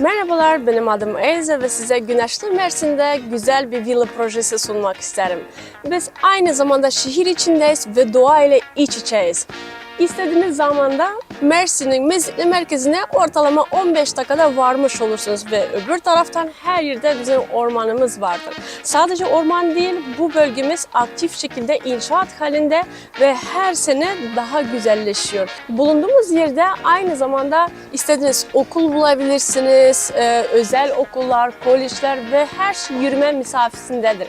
Merhabalar, benim adım Elze ve size Güneşli Mersin'de güzel bir villa projesi sunmak isterim. Biz aynı zamanda şehir içindeyiz ve doğa ile iç içeyiz. İstediğiniz zamanda Mersin'in Mezitli merkezine ortalama 15 dakikada varmış olursunuz ve öbür taraftan her yerde bizim ormanımız vardır. Sadece orman değil, bu bölgemiz aktif şekilde inşaat halinde ve her sene daha güzelleşiyor. Bulunduğumuz yerde aynı zamanda istediğiniz okul bulabilirsiniz, e, özel okullar, kolejler ve her şey yürüme mesafesindedir.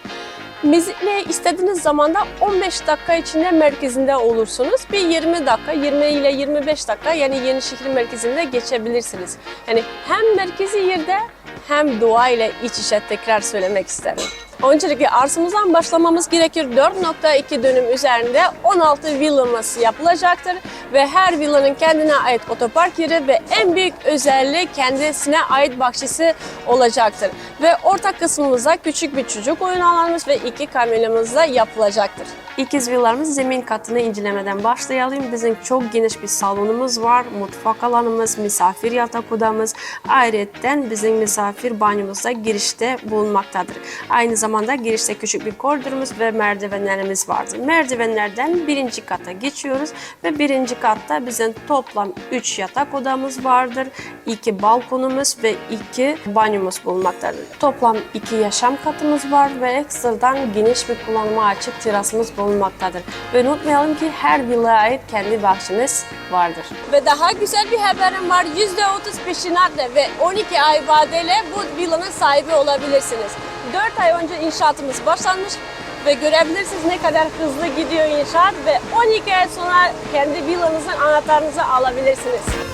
Mezitli'ye istediğiniz zamanda 15 dakika içinde merkezinde olursunuz. Bir 20 dakika, 20 ile 25 dakika yani Yenişehir merkezinde geçebilirsiniz. Yani hem merkezi yerde hem doğa ile iç içe tekrar söylemek isterim. Öncelikle arsamızdan başlamamız gerekir. 4.2 dönüm üzerinde 16 villamız yapılacaktır ve her villanın kendine ait otopark yeri ve en büyük özelliği kendisine ait bahçesi olacaktır. Ve ortak kısmımızda küçük bir çocuk oyun alanımız ve iki kamyonumuz da yapılacaktır. İkiz villalarımız zemin katını incelemeden başlayalım. Bizim çok geniş bir salonumuz var, mutfak alanımız, misafir yatak odamız. Ayrıca bizim misafir banyomuz da girişte bulunmaktadır. Aynı zamanda girişte küçük bir koridorumuz ve merdivenlerimiz vardır. Merdivenlerden birinci kata geçiyoruz ve birinci katta bizim toplam 3 yatak odamız vardır. 2 balkonumuz ve 2 banyomuz bulunmaktadır. Toplam 2 yaşam katımız var ve ekstradan geniş bir kullanıma açık terasımız bulunmaktadır. Ve unutmayalım ki her villaya ait kendi bahçemiz vardır. Ve daha güzel bir haberim var. %30 peşinatla ve 12 ay vadeyle bu villanın sahibi olabilirsiniz. 4 ay önce inşaatımız başlanmış ve görebilirsiniz ne kadar hızlı gidiyor inşaat ve 12 ay sonra kendi villanızın anahtarınızı alabilirsiniz.